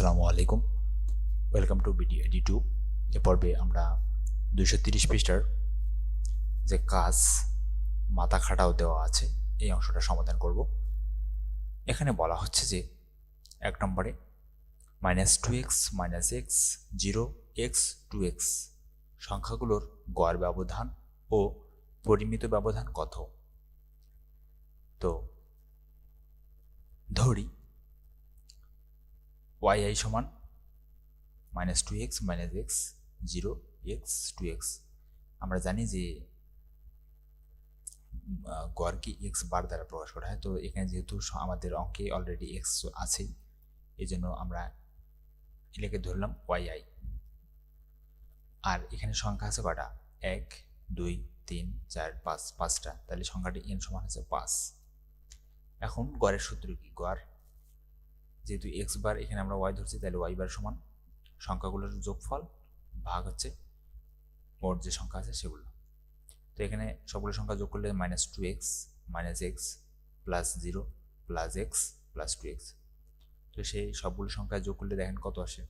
আসসালামু আলাইকুম। Welcome to video এডি টু এ পর্বে আমরা দুইশো তিরিশ পৃষ্ঠার যে কাজ মাথা খাটাও দেওয়া আছে, এই অংশটা সমাধান করব। এখানে বলা হচ্ছে যে এক নম্বরে minus two x minus x zero x two x সংখ্যাগুলোর গড় ব্যবধান ও পরিমিত ব্যবধান কত? তো ধরি ওয়াই আই সমান minus two x minus x zero x two x আমরা জানি যে গড়কে এক্স বার দ্বারা প্রকাশ করা হয়। তো এখানে যেহেতু আমাদের অঙ্কে অলরেডি এক্স আছেই এই জন্য আমরা এটাকে ধরলাম ওয়াই আই আর এখানে সংখ্যা আছে কটা? এক, দুই, তিন, চার, পাঁচ, পাঁচটা। তাহলে সংখ্যাটি এন সমান আছে পাঁচ। এখন গড়ের সূত্র কি? গড় যেহেতু এক্স বার এখানে আমরা ওয়াই ধরছি, তাহলে ওয়াই বার সমান সংখ্যাগুলোর যোগফল ভাগ হচ্ছে মোট যে সংখ্যা আছে সেগুলো। তো এখানে সবগুলো সংখ্যা যোগ করলে minus two x minus x plus zero plus x plus two x তো সেই সবগুলো সংখ্যা যোগ করলে দেখেন কত আসে?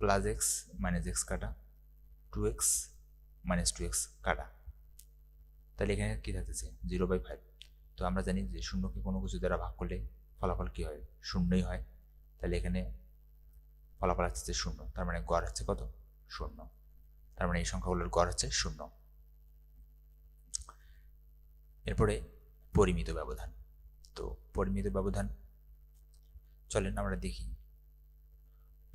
প্লাস এক্স মাইনাস এক্স কাটা two x minus two x কাটা। তাহলে এখানে কী থাকতেছে? জিরো বাই ফাইভ তো আমরা জানি যে শূন্যকে কোনো কিছু দ্বারা ভাগ করলে ফলাফল কী হয়? শূন্যই হয়। তাহলে এখানে ফলাফল আসছে শূন্য। তার মানে গড় হচ্ছে কত? শূন্য। তার মানে এই সংখ্যাগুলোর গড় হচ্ছে শূন্য। এরপরে পরিমিত ব্যবধান। তো পরিমিত ব্যবধান, চলেন আমরা দেখি।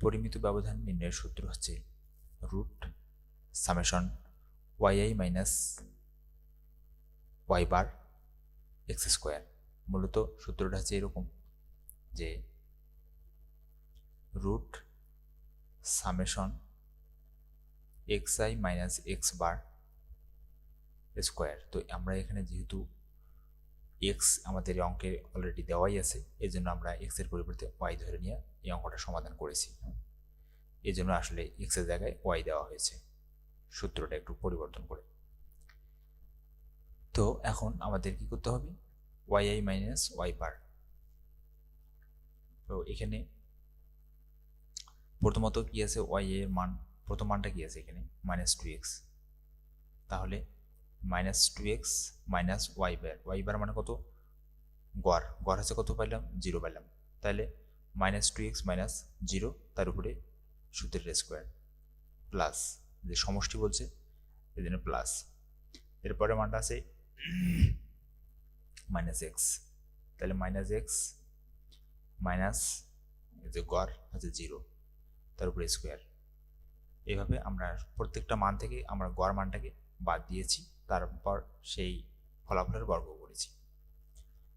পরিমিত ব্যবধান নির্ণয়ের সূত্র হচ্ছে root summation y i minus y bar x square. মূলত সূত্রটা হচ্ছে এরকম যে root summation x i minus x bar square. তো আমরা এখানে যেহেতু এক্স আমাদের অঙ্কে অলরেডি দেওয়াই আছে এই জন্য আমরা এক্সের পরিবর্তে ওয়াই ধরে নিয়ে এই অঙ্কটা সমাধান করেছি। এই জন্য আসলে এক্সের জায়গায় ওয়াই দেওয়া হয়েছে, সূত্রটা একটু পরিবর্তন করে। তো এখন আমাদের কি করতে হবে? Y i minus y bar তো এখানে প্রথমত কি আছে ওয়াই এর মান? প্রথম মানটা কি আছে এখানে? মাইনাস টু এক্স তাহলে minus two x minus y bar y bar মানে কত? গড়। গড় হচ্ছে কত পাইলাম? জিরো পাইলাম। তাহলে minus two x minus zero তার উপরে সূত্রের স্কোয়ার প্লাস যে সমষ্টি বলছে এই জন্য প্লাস এরপরে মানটা আছে মাইনাস এক্স তাহলে মাইনাস এক্স মাইনাস যে গড় হচ্ছে জিরো তার উপরে স্কোয়ার এইভাবে আমরা প্রত্যেকটা মান থেকে আমরা গড় মানটাকে বাদ দিয়েছি, তারপর সেই ফলাফলের বর্গ করেছি।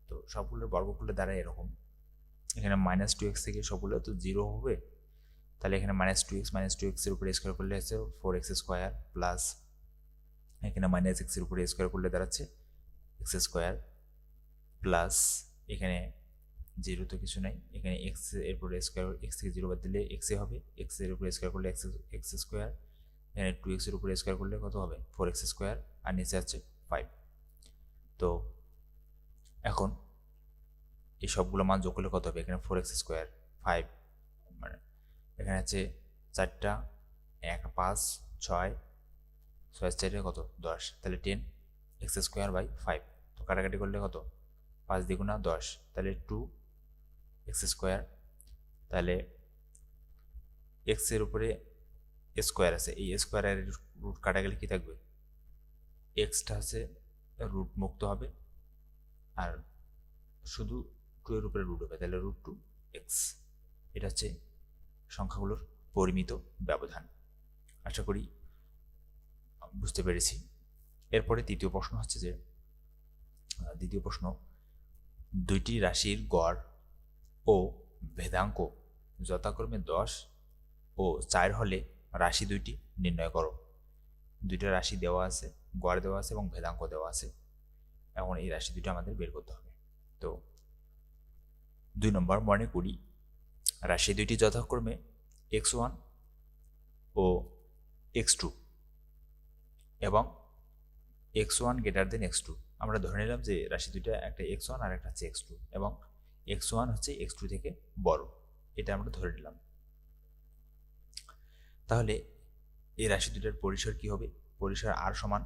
তো সবগুলোর বর্গ করলে দ্বারা এরকম। এখানে মাইনাস টু এক্স থেকে সবগুলো তো জিরো হবে। তাহলে এখানে minus two x minus two এক্সের উপরে স্কোয়ার করলে হচ্ছে ফোর এক্স স্কোয়ার প্লাস এখানে মাইনাস এক্সের উপরে স্কোয়ার করলে দাঁড়াচ্ছে এক্স স্কোয়ার প্লাস এখানে জিরো তো কিছু নাই। এখানে এক্সের উপরে স্কোয়ার এক্স থেকে জিরো বাদ দিলে এক্সে হবে। এক্সের উপরে স্কোয়ার করলে এক্স এক্স স্কোয়ার এখানে টু এক্সের উপরে স্কোয়ার করলে কত হবে? ফোর এক্স স্কোয়ার আর নিচে আছে ফাইভ তো এখন এই সবগুলো মান যোগ করলে কত হবে? এখানে ফোর এক্স স্কোয়ার ফাইভ মানে এখানে আছে চারটা, এক, পাঁচ, ছয় ছয়, চারটে কত? দশ। তাহলে ten x square by five তো কাটাকাটি করলে কত? পাঁচ দ্বিগুণা দশ, তাহলে টু এক্স স্কোয়ার তাহলে এক্সের উপরে স্কোয়ার আছে। এই স্কোয়ারের রুট কাটা গেলে কী থাকবে? এক্সটা হচ্ছে রুট মুক্ত হবে, আর শুধু টু এর উপরে রুট হবে, তাহলে রুট টু এক্স এটা হচ্ছে সংখ্যাগুলোর পরিমিত ব্যবধান। আশা করি বুঝতে পেরেছি। এরপরে তৃতীয় প্রশ্ন হচ্ছে যে দ্বিতীয় প্রশ্ন দুইটি রাশির গড় ও ভেদাঙ্ক যথাক্রমে দশ ও চার হলে রাশি দুইটি নির্ণয় করো। দুইটা রাশি দেওয়া আছে, গড় দেওয়া আছে এবং ভেদাঙ্ক দেওয়া আছে। এখন এই রাশি দুটো আমাদের বের করতে হবে। তো দুই নম্বর মনে করি রাশি দুইটি যথাক্রমে এক্স ওয়ান ও এক্স টু এবং x one greater than x two. আমরা ধরে নিলাম যে রাশি দুইটা একটা এক্স ওয়ান আর একটা হচ্ছে এক্স টু এবং এক্স ওয়ান হচ্ছে এক্স টু থেকে বড়। এটা আমরা ধরে নিলাম। তাহলে এই রাশি দুটার পরিসর কি হবে? পরিসর আর সমান।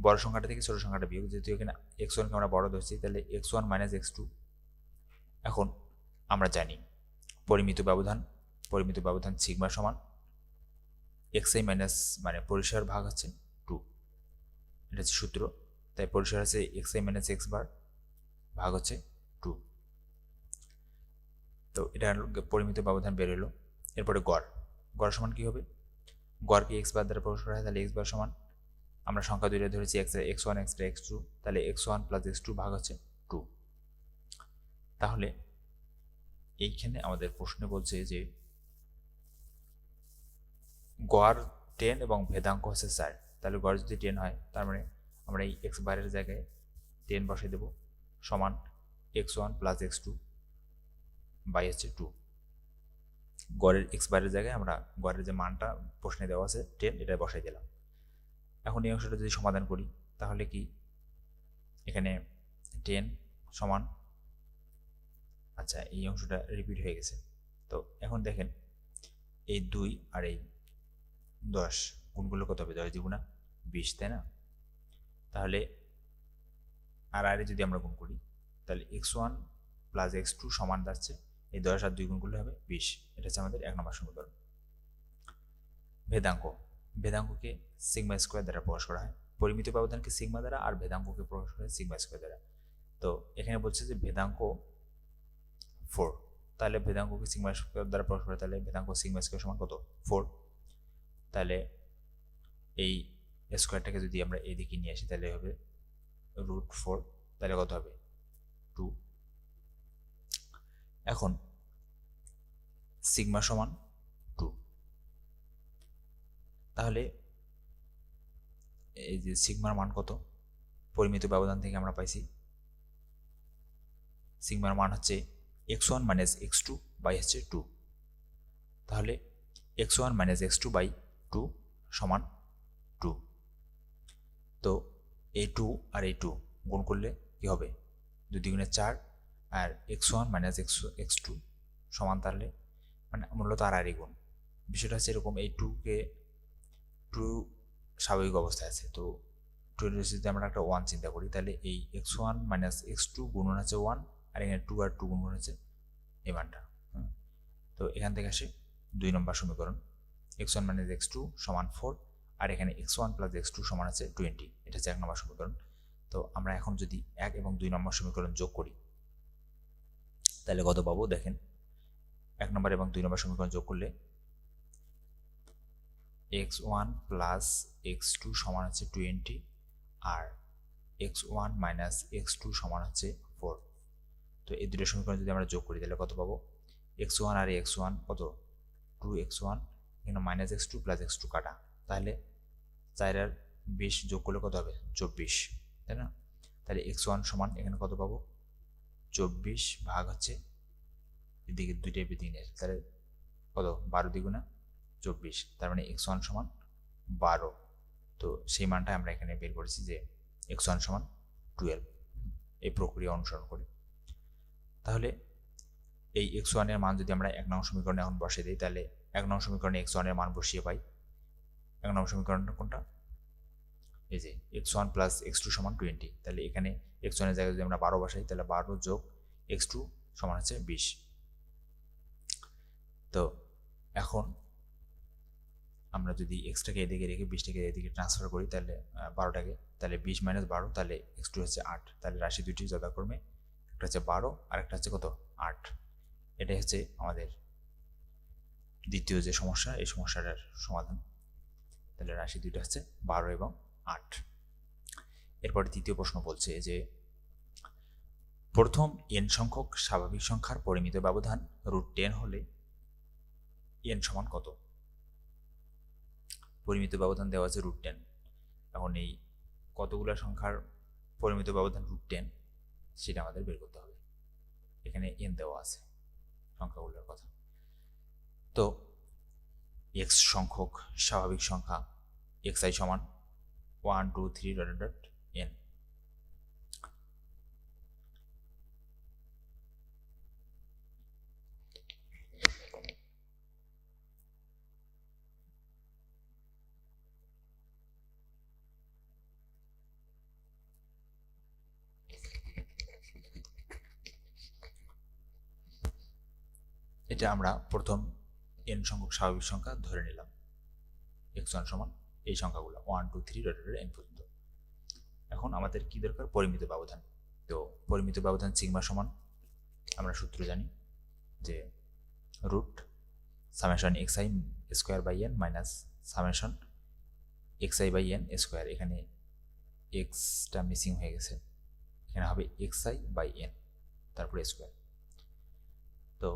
বড় সংখ্যাটা থেকে ছোট সংখ্যাটা বিয়োগ। যেহেতু এখানে এক্স ওয়ানকে আমরা বড় ধরছি, তাহলে x one minus x two এখন আমরা জানি পরিমিত ব্যবধান পরিমিত ব্যবধান সিগমা সমান। এক্স আই মাইনাস মানে পরিসর ভাগ হচ্ছে টু এটা হচ্ছে সূত্র। তাই পরিসর আছে x i minus x bar ভাগ হচ্ছে টু তো এটা পরিমিত ব্যবধান বের হলো। এরপরে গড়। গড় সমান কী হবে? গড়কে এক্স বার দ্বারা প্রকাশ করা হয়, তাহলে এক্স বার সমান আমরা সংখ্যা দুইটা ধরেছি x x one x x two তাহলে x one plus x two ভাগ হচ্ছে টু তাহলে এইখানে আমাদের প্রশ্নে বলছে যে গড় টেন এবং ভেদাঙ্ক হচ্ছে চার। তাহলে গড় যদি টেন হয়, তার মানে আমরা এই এক্স বারের জায়গায় টেন বসে দেব, সমান x one plus x two by হচ্ছে টু গড়ের এক্স বারের জায়গায় আমরা গড়ের যে মানটা প্রশ্নে দেওয়া আছে টেন এটা বসাই দিলাম। এখন এই অংশটা যদি সমাধান করি, তাহলে কি? এখানে টেন সমান আচ্ছা এই অংশটা রিপিট হয়ে গেছে। তো এখন দেখেন, এই দুই আর এই দশ, গুণগুলো কত হবে? দশ দ্বিগুণা বিশ, তাই না? তাহলে আর আরে যদি আমরা গুণ করি, তাহলে x one plus x two সমান যাচ্ছে, এই দশ আর দুই গুণগুলো হবে বিশ। এটা হচ্ছে আমাদের এক নম্বর সমীকরণ। ভেদাঙ্ক। ভেদাঙ্ককে সিগমা স্কোয়ার দ্বারা প্রকাশ করা হয়। পরিমিত ব্যবধানকে সিগমা দ্বারা আর ভেদাঙ্ককে প্রকাশ করা হয় সিগমা স্কোয়ার দ্বারা। তো এখানে বলছে যে ভেদাঙ্ক ফোর তাহলে ভেদাঙ্ককে সিগমা স্কোয়ার দ্বারা প্রকাশ করে তাহলে ভেদাঙ্ক সিগমা স্কোয়ার সমান কত? ফোর তাহলে এই স্কোয়ারটাকে যদি আমরা এদিকে নিয়ে আসি, তাহলে হবে রুট ফোর তাহলে কত হবে? টু এখন সিগমা সমান টু তাহলে এই যে সিগমার মান কত? পরিমিত ব্যবধান থেকে আমরা পাইছি। সিগমার মান হচ্ছে x one minus x two by হচ্ছে টু তাহলে x one minus x two by two সমান তো এই টু আর এই টু গুণ করলে কী হবে? দুই দ্বিগুণে চার আর x one minus x x two সমান তাহলে মানে মূলত আর আরই গুণ। বিষয়টা হচ্ছে এরকম এই টুকে টু স্বাভাবিক অবস্থায় আছে। তো টু যদি আমরা একটা ওয়ান চিন্তা করি, তাহলে এই x one minus x two গুণন হচ্ছে ওয়ান আর এখানে টু আর টু গুণন হচ্ছে এই মানটা। তো এখান থেকে আসে, দুই নম্বর সমীকরণ। X one minus x two সমান ফোর আর এখানে x one plus x two সমান আছে টোয়েন্টি এটা হচ্ছে এক নম্বর সমীকরণ। তো আমরা এখন যদি এক এবং দুই নম্বর সমীকরণ যোগ করি, তাহলে কত পাবো? দেখেন, এক নম্বর এবং দুই নম্বর সমীকরণ যোগ করলে x one plus x two সমান হচ্ছে টোয়েন্টি আর x one minus x two সমান হচ্ছে ফোর তো এই দুটো সমীকরণ যদি আমরা যোগ করি, তাহলে কত পাবো? এক্স ওয়ান আর এক্স ওয়ান কত? টু এক্স ওয়ান এখানে minus x two plus x two কাটা। তাহলে চার আর বিশ যোগ করলে কত হবে? চব্বিশ, তাই না? তাহলে এক্স ওয়ান সমান এখানে কত পাবো? চব্বিশ ভাগ হচ্ছে এদিকে দুইটাই বেদিকে নিয়ে তাহলে কত? বারো দ্বিগুণা চব্বিশ, তার মানে এক্স ওয়ান সমান বারো। তো সেই মানটা আমরা এখানে বের করেছি যে এক্স ওয়ান সমান টুয়েলভ এই প্রক্রিয়া অনুসরণ করে। তাহলে এই এক্স ওয়ানের মান যদি আমরা এক নং সমীকরণে এখন বসিয়ে দিই, তাহলে এক নং সমীকরণে এক্স ওয়ানের মান বসিয়ে পাই এক নং সমীকরণটা কোনটা? এই যে x one plus x two সমান টোয়েন্টি তাহলে এখানে এক্স ওয়ানের জায়গায় যদি আমরা বারো বসাই, তাহলে বারো যোগ এক্স টু সমান হচ্ছে বিশ। তো এখন আমরা যদি এক্সটাকে এদিকে রেখে বিশটাকে এদিকে ট্রান্সফার করি, তাহলে বারোটাকে, তাহলে বিশ মাইনাস বারো, তাহলে এক্স টু হচ্ছে আট, তাহলে রাশি দুটি যথাক্রমে একটা হচ্ছে বারো, আর একটা হচ্ছে কত? আট। এটাই হচ্ছে আমাদের দ্বিতীয় যে সমস্যা, এই সমস্যাটার সমাধান। তাহলে রাশি দুইটা হচ্ছে বারো এবং আট। এরপরে তৃতীয় প্রশ্ন বলছে যে, প্রথম এন সংখ্যক স্বাভাবিক সংখ্যার পরিমিত ব্যবধান রুট টেন হলে এন সমান কত? পরিমিত ব্যবধান দেওয়া আছে রুট টেন এখন এই কতগুলো সংখ্যার পরিমিত ব্যবধান রুট টেন সেটা আমাদের বের করতে হবে। এখানে এন দেওয়া আছে সংখ্যাগুলোর কথা। তো এক্স সংখ্যক স্বাভাবিক সংখ্যা এক্স আই সমান one two three dot dot n এটা আমরা প্রথম এন সংখ্যক স্বাভাবিক সংখ্যা ধরে নিলাম। এক্স ওয়ান সমান এই সংখ্যাগুলো। One two three dot n পর্যন্ত। এখন আমাদের কি দরকার? পরিমিত ব্যবধান। তো পরিমিত ব্যবধান সিগমা সমান, আমরা সূত্র জানি যে root summation x i square by n minus summation x i by n square এখানে এক্সটা মিসিং হয়ে গেছে। এখানে হবে এক্স আই বাই এন তারপরে স্কোয়ার তো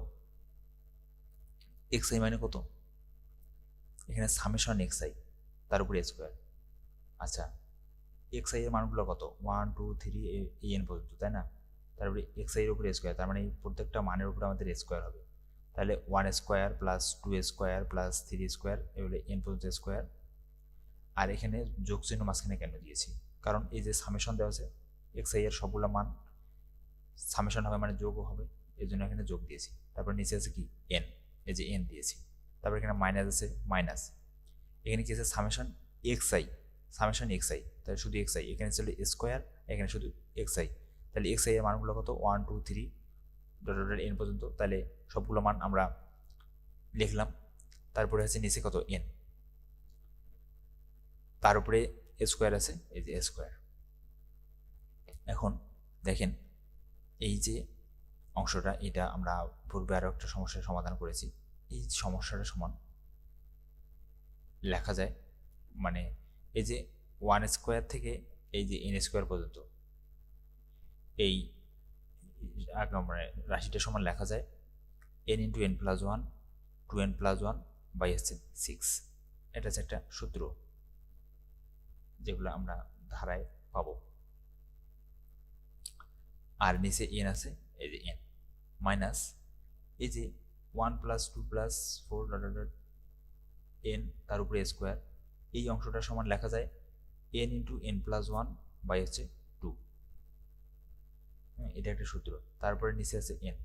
এক্স আই মানে কত? এখানে সামেশন এক্স আই তার উপরে স্কোয়ার আচ্ছা এক্স আই এর মানগুলো কত? ওয়ান টু থ্রি এই এন পর্যন্ত, তাই না? তারপরে এক্স আই এর উপরে স্কোয়ার তার মানে প্রত্যেকটা মানের উপরে আমাদের স্কোয়ার হবে। তাহলে one square plus two square plus three square এগুলো এন পর্যন্ত স্কোয়ার আর এখানে যোগ চিহ্ন মাঝখানে কেন দিয়েছি? কারণ এই যে সামেশন দেওয়া আছে এক্স আই এর সবগুলো মান সামেশন হবে মানে যোগও হবে এই জন্য এখানে যোগ দিয়েছি। তারপর নিচে আছে কি? এন এই যে এন দিয়েছি, তারপর এখানে মাইনাস আছে মাইনাস এখানে কি আছে? Summation x i summation x i তাহলে শুধু এক্স আই এখানে ছিল স্কোয়ার এখানে শুধু এক্স আই তাহলে এক্স আই এর মানগুলো কত? One two three dot dot n পর্যন্ত। তাহলে সবগুলো মান আমরা লিখলাম। তারপরে আছে নিচে কত? এন তার উপরে স্কোয়ার আছে, এই যে স্কোয়ার এখন দেখেন, এই যে অংশটা, এটা আমরা পূর্বে আরও একটা সমস্যার সমাধান করেছি। এই সমস্যাটা সমান। লেখা যায় মানে এই যে ওয়ান স্কোয়ার থেকে এই যে এন স্কোয়ার পর্যন্ত, এই মানে রাশিটা সমান লেখা যায় n into n plus one two n plus one by হচ্ছে সিক্স এটা হচ্ছে একটা সূত্র যেগুলো আমরা ধারায় পাবো। আর নিচে এন আছে, এই যে এন মাইনাস এই যে one plus two plus four dot n তার উপরে স্কোয়ার এই অংশটা সমান লেখা যায় n into n plus one by হচ্ছে টু এটা একটা সূত্র। তারপরে নিচে আছে এন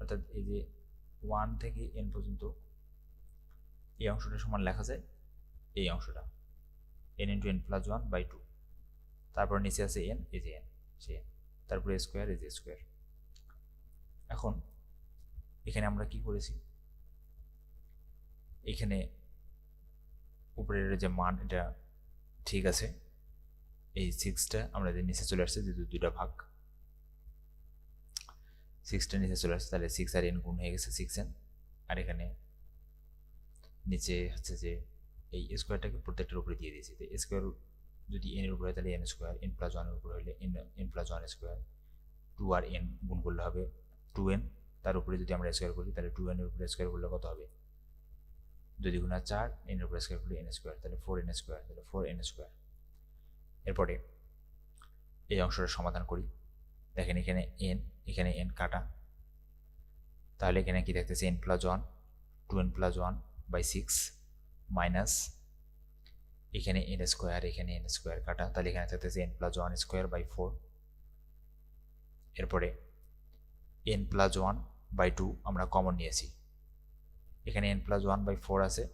অর্থাৎ এই যে ওয়ান থেকে এন পর্যন্ত এই অংশটা সমান লেখা যায় এই অংশটা। N into n plus one by two তারপর নিচে আছে এন এই যে এন সে এন তারপরে স্কোয়ার এই যে স্কোয়ার এখন এখানে আমরা কি করেছি? এখানে উপরের যে মান, এটা ঠিক আছে। এই সিক্সটা আমরা নিচে চলে আসছে, যেহেতু দুটা ভাগ সিক্সটা নিচে চলে আসছে, তাহলে সিক্স আর এন গুণ হয়ে গেছে সিক্স এন আর এখানে নিচে হচ্ছে যে এই স্কোয়ারটাকে প্রত্যেকটার উপরে দিয়ে দিয়েছি। তো স্কোয়ার যদি এন এর উপরে হয়, তাহলে এন স্কোয়ার এন প্লাস ওয়ানের উপরে হলে n n plus one square two আর এন গুণ করলে হবে টু এন তার উপরে যদি আমরা স্কোয়ার করি, তাহলে টু এনের উপরে স্কোয়ার করলে কত হবে? যদি গুণা চার এন এর উপরে স্কোয়ার করলে এন স্কোয়ার তাহলে ফোর এন স্কোয়ার তাহলে ফোর এন স্কোয়ার এরপরে এই অংশটা সমাধান করি। দেখেন এখানে এন এখানে এন কাটা। তাহলে এখানে কি দেখতেছে n plus one two n plus one by six minus এখানে এন স্কোয়ার এখানে এন স্কোয়ার কাটা। তাহলে এখানে থাকতেছে n plus one square by four এরপরে n plus one by two আমরা কমন নিয়েছি। এখানে n plus one by four আছে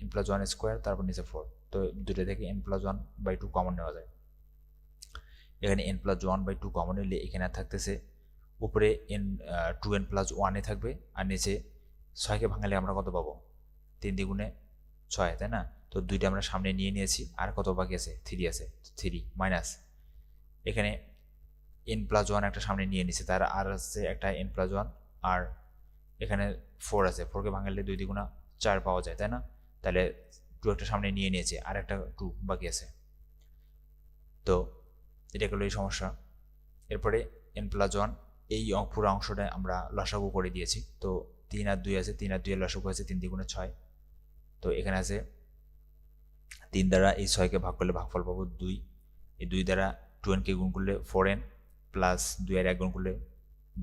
এন প্লাস ওয়ান স্কোয়ার তারপর নিচে ফোর তো দুটো থেকে n plus one by two common নেওয়া যায়। এখানে n plus one by two common নিলে এখানে থাকতেছে, উপরে এন টু এন প্লাস ওয়ানে থাকবে, আর নিচে ছয়কে ভাঙালে আমরা কত পাবো? তিন দ্বিগুণে ছয়, তাই না? তো দুইটা আমরা সামনে নিয়ে নিয়েছি, আর কত বাকি আছে? থ্রি আছে থ্রি মাইনাস এখানে এন প্লাস ওয়ান একটা সামনে নিয়ে নিছে, তার আর আছে একটা এন প্লাস ওয়ান আর এখানে ফোর আছে। ফোরকে ভাঙালে দুই দ্বিগুণা চার পাওয়া যায়, তাই না? তাহলে টু একটা সামনে নিয়ে নিয়েছে, আর একটা টু বাকি আছে। তো এটা গেলো এই সমস্যা। এরপরে এন প্লাস ওয়ান এই পুরো অংশটা আমরা লসাগু করে দিয়েছি। তো তিন আর দুই আছে, তিন আর দুইয়ের লসাগু আছে তিন দ্বিগুণে ছয়। তো এখানে আছে, তিন দ্বারা এই ছয়কে ভাগ করলে ভাগফল পাবো দুই। এই দুই দ্বারা টু এনকে গুণ করলে ফোর এন প্লাস দুই আর এক গুণ করলে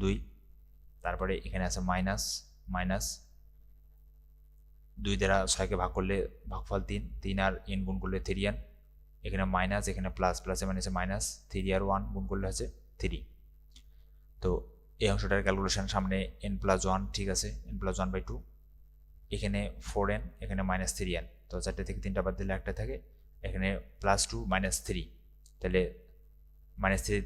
দুই। তারপরে এখানে আছে মাইনাস মাইনাস দুই দ্বারা ছয়কে ভাগ করলে ভাগফল তিন। তিন আর এন গুণ করলে থ্রি এন এখানে মাইনাস এখানে প্লাস প্লাসে হচ্ছে মাইনাস থ্রি আর ওয়ান গুণ করলে হচ্ছে থ্রি তো এই অংশটার ক্যালকুলেশন সামনে এন প্লাস ওয়ান ঠিক আছে? N plus one by two এখানে ফোর এন এখানে মাইনাস থ্রি এন তো চারটে থেকে তিনটা বাদ দিলে একটা থাকে। এখানে প্লাস টু মাইনাস থ্রি তাহলে মাইনাস থ্রি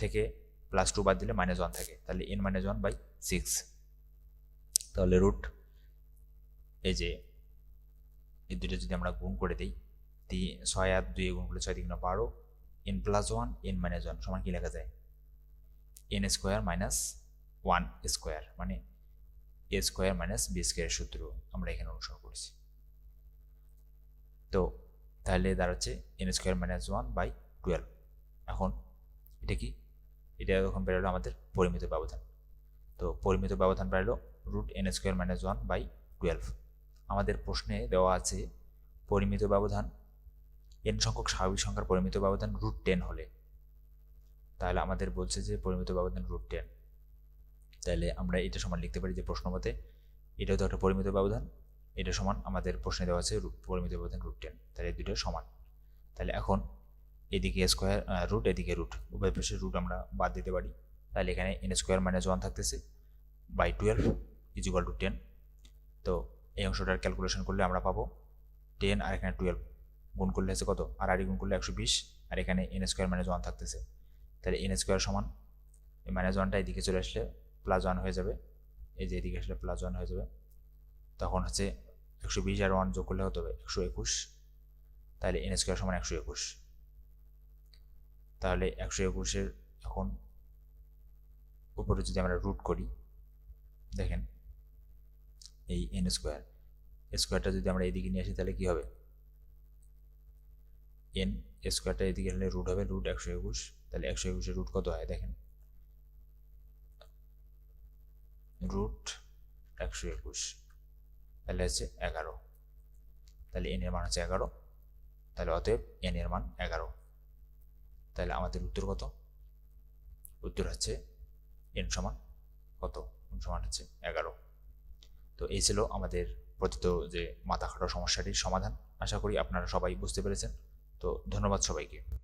থেকে প্লাস টু বাদ দিলে মাইনাস ওয়ান থাকে। তাহলে n minus one by six তাহলে রুট এই যে, এই দুটো যদি আমরা গুণ করে দিই তি ছয় আর দুই গুণ করলে ছয় তিন বারো N plus one N minus one সমান কি লেখা যায়? N square minus one square মানে এ স্কোয়ার মাইনাস বি স্কোয়ারের সূত্র আমরা এখানে অনুসরণ করেছি। তো তাহলে দাঁড়াচ্ছে N square minus one by twelve এখন এটা কি? এটা তখন বেরোলো আমাদের পরিমিত ব্যবধান। তো পরিমিত ব্যবধান বেরোলো root N square minus one by twelve আমাদের প্রশ্নে দেওয়া আছে পরিমিত ব্যবধান এন সংখ্যক স্বাভাবিক সংখ্যার পরিমিত ব্যবধান রুট টেন হলে। তাহলে আমাদের বলছে যে পরিমিত ব্যবধান রুট টেন তাহলে আমরা এটা সমান লিখতে পারি যে প্রশ্ন মতে এটাও তো একটা পরিমিত ব্যবধান, এটা সমান আমাদের প্রশ্নে দেওয়া আছে পরিমিত ব্যবধান রুট টেন তাহলে দুটো সমান। তাহলে এখন এদিকে স্কোয়ার রুট এদিকে রুট উভয় পাশে রুট আমরা বাদ দিতে পারি। তাহলে এখানে এন স্কোয়ার মাইনাস ওয়ান থাকতেছে by twelve is equal to ten তো এই অংশটার ক্যালকুলেশন করলে আমরা পাবো টেন আর এখানে টুয়েলভ গুণ করলে হচ্ছে কত? আর আড়ি গুণ করলে একশো বিশ। আর এখানে এন স্কোয়ার মাইনাস ওয়ান থাকতেছে। তাহলে এন স্কোয়ার সমান এই মাইনাস ওয়ানটা এদিকে চলে আসলে প্লাস ওয়ান হয়ে যাবে। এই যে এদিকে আসলে প্লাস ওয়ান হয়ে যাবে। তখন হচ্ছে একশো বিশ আর ওয়ান যোগ করলে হতে হবে? একশো একুশ। তাহলে এন স্কোয়ার সমান একশো একুশ। তাহলে একশো একুশের এখন উপরে যদি আমরা রুট করি, দেখেন, এই এন স্কোয়ার স্কোয়ারটা যদি আমরা এদিকে নিয়ে আসি, তাহলে কি হবে? এন স্কোয়ারটা এদিকে হলে রুট হবে রুট একশো একুশ, তাহলে একশো একুশের রুট কত হয়? দেখেন রুট একশো একুশ, তাহলে হচ্ছে এগারো, তাহলে এন এর মান হচ্ছে এগারো, তাহলে অতএব এন এর মান এগারো। তাহলে আমাদের উত্তর কত? উত্তর হচ্ছে এন সমান কত? এন সমান হচ্ছে এগারো। তো এই ছিল আমাদের প্রতীত যে মাথা খাটো সমস্যাটির সমাধান। আশা করি আপনারা সবাই বুঝতে পেরেছেন। তো ধন্যবাদ সবাইকে।